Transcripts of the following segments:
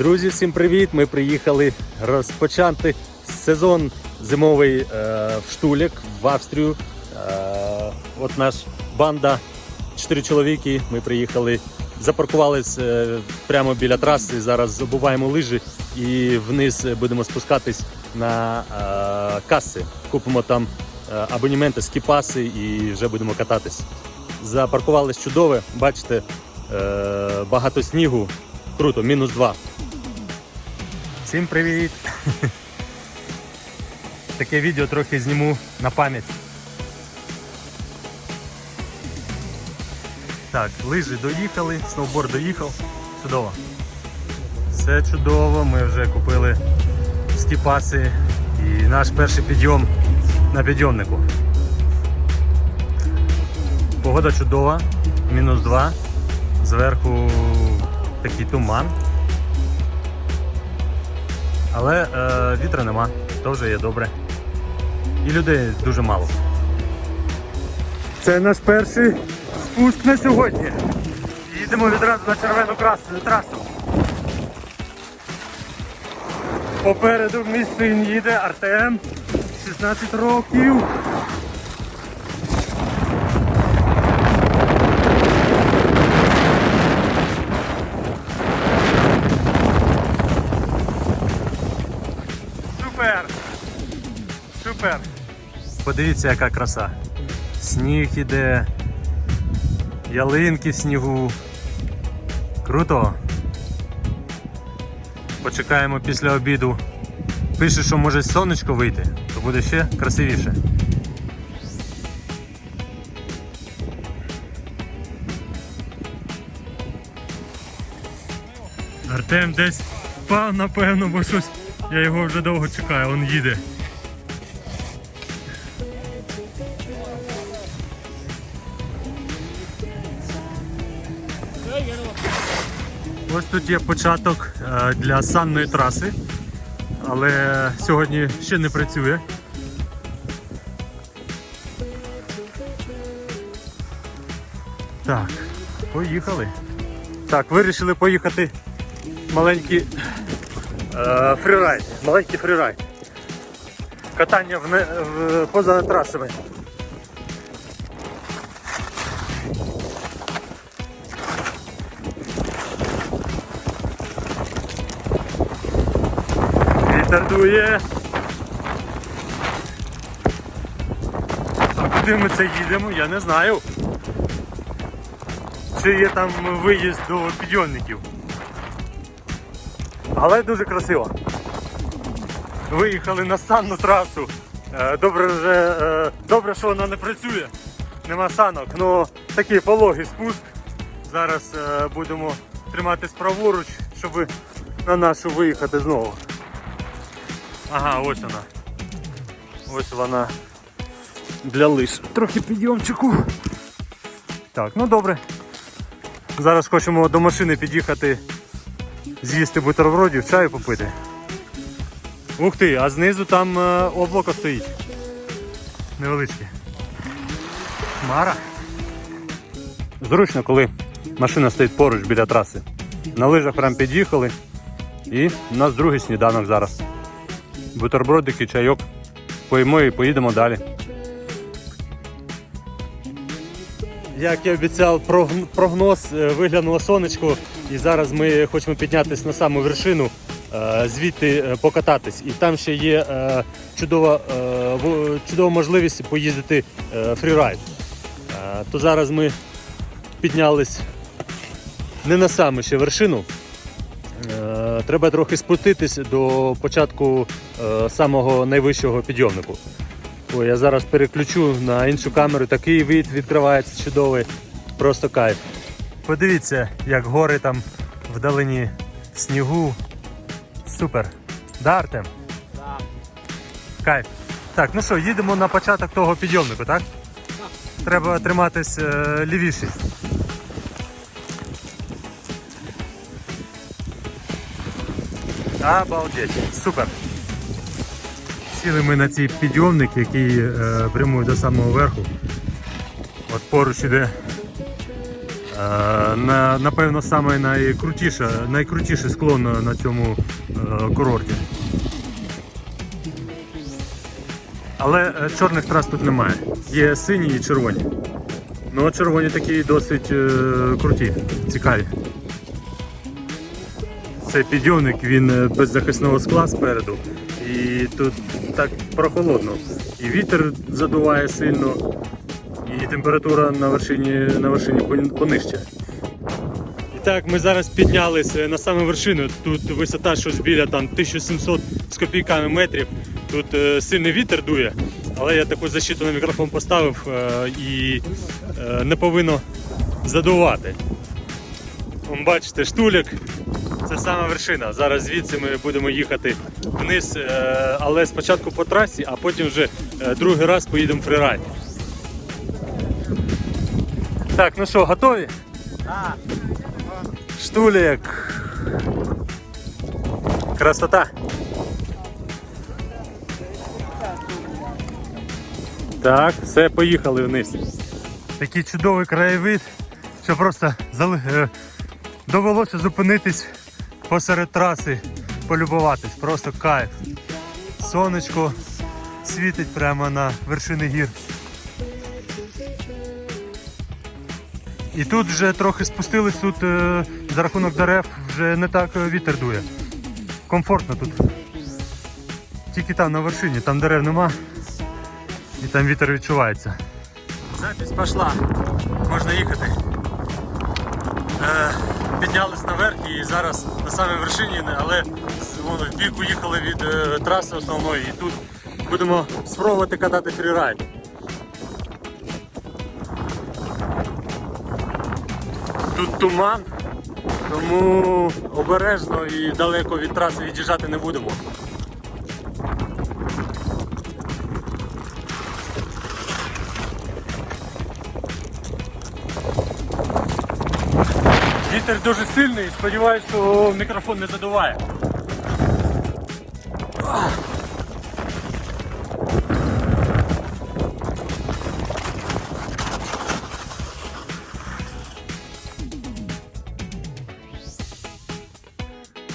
Друзі, всім привіт! Ми приїхали розпочати сезон зимовий е, в Штулік в Австрію. Е, от наш банда, чотири чоловіки. Ми приїхали, запаркувались е, прямо біля траси. Зараз обуваємо лижі і вниз будемо спускатись на е, каси. Купимо там е, абонементи, скіпаси і вже будемо кататись. Запаркувались чудове, бачите, е, багато снігу. Круто, мінус два. Всім привіт! Таке відео трохи зніму на пам'ять. Так, лижі доїхали, сноуборд доїхав. Чудово. Все чудово, ми вже купили скіпаси і наш перший підйом на підйомнику. Погода чудова, мінус 2. Зверху такий туман. Але е, вітра нема, то вже є добре. І людей дуже мало. Це наш перший спуск на сьогодні. Їдемо відразу на червону трасу. Попереду мій син їде Артем, 16 років. Подивіться, яка краса. Сніг іде, ялинки в снігу. Круто. Почекаємо після обіду. Пише, що може сонечко вийти, то буде ще красивіше. Артем десь впав, напевно, бо щось я його вже довго чекаю, він їде. Ось тут є початок е, для санної траси, але сьогодні ще не працює. Так, поїхали. Так, вирішили поїхати маленький е, фрірайд. Маленький фрірайд. Катання в, в, поза трасами. Вітер. А куди ми це їдемо, я не знаю. Чи є там виїзд до підйомників. Але дуже красиво. Виїхали на санну трасу. Е, Добре, вже, е, добре, що вона не працює. Нема санок. Ну такий пологий спуск. Зараз е, будемо триматись праворуч, щоб на нашу виїхати знову. Ага, ось вона. Ось вона для лиш. Трохи підйомчику. Так, ну добре. Зараз хочемо до машини під'їхати, з'їсти бутербродів, чаю попити. Ух ти, а знизу там е, облако стоїть. Невеличке. Хмара. Зручно, коли машина стоїть поруч біля траси. На лижах прям під'їхали. І у нас другий сніданок зараз. Бутербродики, чайок. Поїмо і поїдемо далі. Як я обіцяв, прогн- прогноз е, виглянуло сонечко, і зараз ми хочемо піднятися на саму вершину, е, звідти е, покататись. І там ще є чудова, чудова можливість поїздити фрірайд. То зараз ми піднялись не на саму ще вершину. Треба трохи спуститись до початку е, самого найвищого підйомнику. Ой, я зараз переключу на іншу камеру, такий вид відкривається чудовий, просто кайф. Подивіться, як гори там вдалині в снігу. Супер. Да, Артем? Да. Кайф. Так, ну що, їдемо на початок того підйомнику, так? Треба триматись е, лівіше. Обалдеть. Супер. Сіли ми на цей підйомник, який е, прямує до самого верху. От поруч іде Е, на, напевно, саме найкрутіше, найкрутіший склон на- цьому е, курорті. Але е, чорних трас тут немає. Є сині і червоні. Ну, червоні такі досить е, круті, цікаві. Це підйомник, він е, без захисного скла спереду. І тут так прохолодно. І вітер задуває сильно, і температура на вершині, на вершині пон- понижча. І так, ми зараз піднялися на саму вершину. Тут висота щось біля там 1700 з копійками метрів. Тут е, сильний вітер дує, але я таку защиту на мікрофон поставив е, і е, не повинно задувати. Бачите, штулік. Це сама вершина. Зараз звідси ми будемо їхати вниз, е, але спочатку по трасі, а потім вже е, другий раз поїдемо фрірайд. Так, ну що, готові? Штулік. Красота. Так, все, поїхали вниз. Такий чудовий краєвид, що просто зали... е, довелося зупинитись посеред траси, полюбуватись. Просто кайф. Сонечко світить прямо на вершини гір. І тут вже трохи спустились, тут е, за рахунок дерев вже не так е, вітер дує. Комфортно тут. Тільки там на вершині, там дерев нема. І там вітер відчувається. Запись пішла. Можна їхати. Піднялись наверх і зараз на самій вершині, але в бік уїхали від е, траси основної і тут будемо спробувати катати фрірайд. Тут туман, тому обережно і далеко від траси від'їжджати не будемо. Вітер дуже сильний, сподіваюся, що мікрофон не задуває.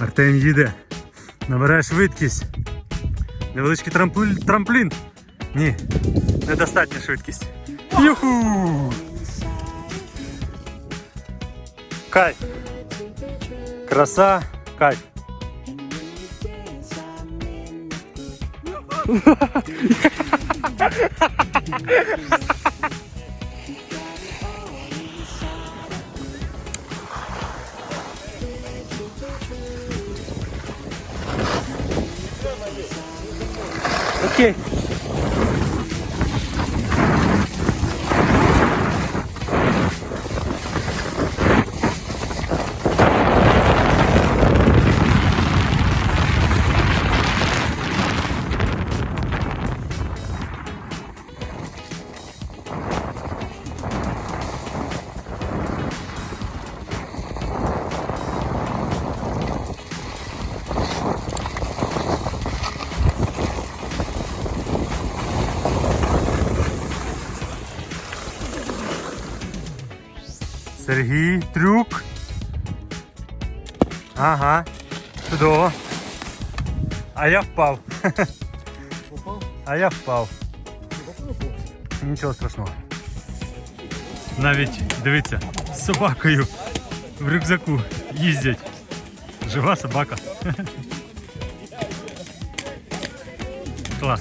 Артем їде. Набирає швидкість. Невеличкий трамплін. трамплін. Ні, недостатня швидкість. Юху! Кайф. Краса, кайф. Окей. Сергій, трюк. Ага. Чудово. А я впав. А я впав. Нічого страшного. Навіть дивіться, з собакою в рюкзаку їздять. Жива собака. Клас.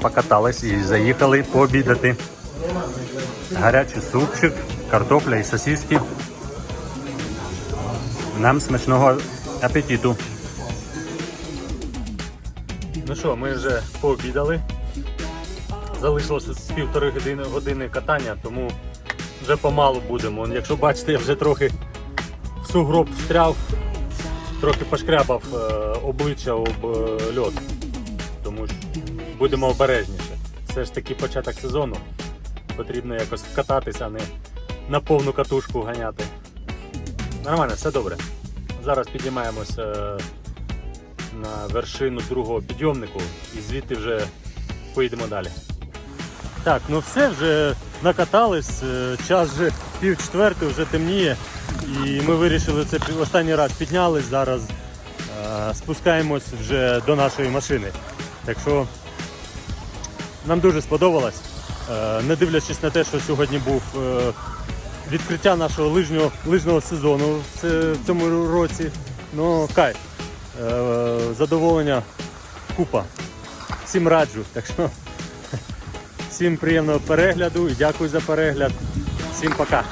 Покатались і заїхали пообідати. Гарячий супчик, картопля і сосиски. Нам смачного апетиту. Ну що, ми вже пообідали. Залишилося півтори години, години катання, тому вже помалу будемо. Якщо бачите, я вже трохи в сугроб встряв, трохи пошкрябав е, обличчя об е, льод. Тому ж будемо обережніше. Все ж таки початок сезону. Потрібно якось вкататися, а не на повну катушку ганяти. Нормально, все добре. Зараз підіймаємося е, на вершину другого підйомнику і звідти вже поїдемо далі. Так, ну все вже накатались. Е, Час вже пів четвертої, вже темніє. І ми вирішили це останній раз піднялись. Зараз е, спускаємось вже до нашої машини. Так що нам дуже сподобалось. Е, Не дивлячись на те, що сьогодні був е, відкриття нашого лижнього, лижного сезону в цьому році. Ну, кайф. Е, Задоволення купа. Всім раджу. Так що всім приємного перегляду і дякую за перегляд. Всім пока.